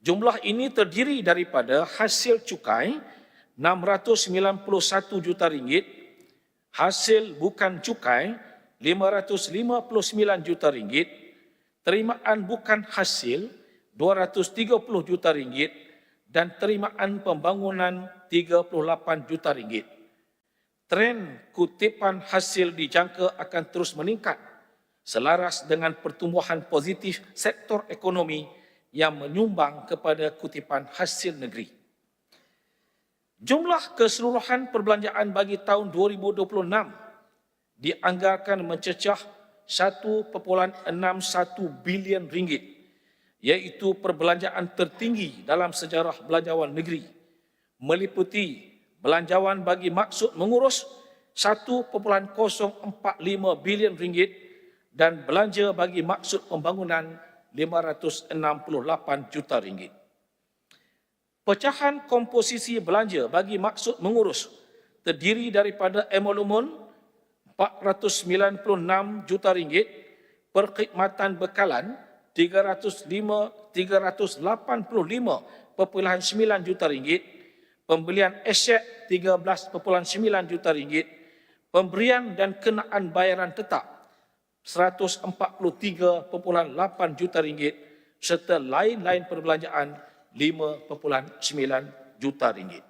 Jumlah ini terdiri daripada hasil cukai 691 juta ringgit, hasil bukan cukai 559 juta ringgit, terimaan bukan hasil 230 juta ringgit dan terimaan pembangunan 38 juta ringgit. Tren kutipan hasil dijangka akan terus meningkat selaras dengan pertumbuhan positif sektor ekonomi yang menyumbang kepada kutipan hasil negeri. Jumlah keseluruhan perbelanjaan bagi tahun 2026 dianggarkan mencecah 1.61 bilion ringgit iaitu perbelanjaan tertinggi dalam sejarah belanjawan negeri meliputi belanjawan bagi maksud mengurus 1.045 bilion ringgit dan belanja bagi maksud pembangunan 568 juta ringgit. Pecahan komposisi belanja bagi maksud mengurus terdiri daripada emolumen 496 juta ringgit, perkhidmatan bekalan 305 385.9 juta ringgit, pembelian aset 13.9 juta ringgit, pemberian dan kenaan bayaran tetap 143.8 juta ringgit serta lain-lain perbelanjaan 5.9 juta ringgit.